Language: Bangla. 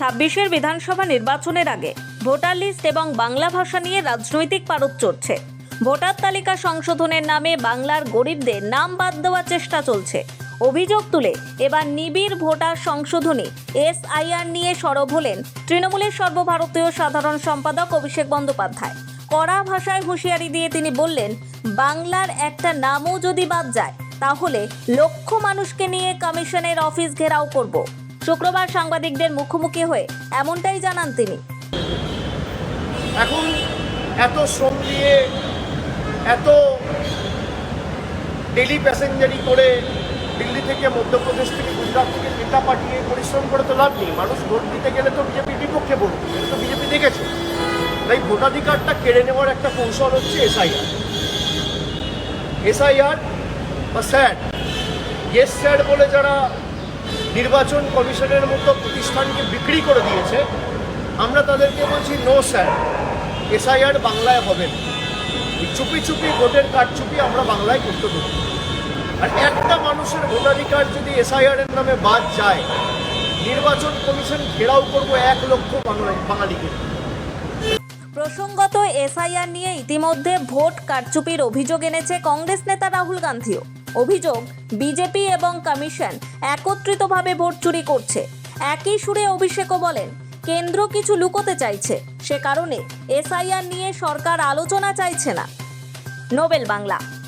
ছাব্বিশের বিধানসভা নির্বাচনের আগে ভোটার লিস্ট এবং বাংলা ভাষা নিয়ে রাজনৈতিক পারদ চড়ছে। ভোটার তালিকা সংশোধনের নামে বাংলার গরিবদের নাম বাদ দেওয়ার চেষ্টা চলছে। অভিযোগ তুলে এবার নিবিড় ভোটার সংশোধনী এসআইআর নিয়ে সরব হলেন তৃণমূলের সর্বভারতীয় সাধারণ সম্পাদক অভিষেক বন্দ্যোপাধ্যায়। কড়া ভাষায় হুঁশিয়ারি দিয়ে তিনি বললেন, বাংলার একটা নামও যদি বাদ যায়, তাহলে লক্ষ মানুষকে নিয়ে কমিশনের অফিস ঘেরাও করব। শুক্রবার সাংবাদিকদের মুখোমুখি হয়ে এমনটাই জানান তিনি। এখন এত শ্রম দিয়ে এত ডেলি প্যাসেঞ্জারি করে দিল্লি থেকে মধ্যপ্রদেশ থেকে গুজরাট থেকে নেতা পাঠিয়ে পরিশ্রম করে তো লাভ নেই। মানুষ ভোট দিতে গেলে তো বিজেপির বিপক্ষে ভোট দিবে তো বিজেপি দেখেছে। তাই ভোটাধিকারটা কেড়ে নেওয়ার একটা কৌশল হচ্ছে এসআইআর। এসআইআর বা স্যাড ইয়েস স্যাড বলে যারা নির্বাচন কমিশনের মতো প্রতিষ্ঠানকে বিক্রি করে দিয়েছে। আমরা তাদেরকে বলছি নো স্যার এসআইআর বাংলায় হবে না। চুপি চুপি ভোটের কারচুপি আমরা বাংলায় করতে দেবো। আর একটা মানুষের ভোটাধিকার যদি এসআইআর এর নামে বাদ যায়, নির্বাচন কমিশন ঘেরাও করব এক লক্ষ বাঙালিকে। প্রসঙ্গত এসআইআর নিয়ে ইতিমধ্যে ভোট কারচুপির অভিযোগ এনেছে কংগ্রেস নেতা রাহুল গান্ধীও। অভিযোগ, বিজেপি এবং কমিশন একত্রিতভাবে ভোট চুরি করছে। একই সুরে অভিষেকও বলেন, কেন্দ্র কিছু লুকোতে চাইছে, সে কারণে এসআইআর নিয়ে সরকার আলোচনা চাইছে না। নোবেল বাংলা।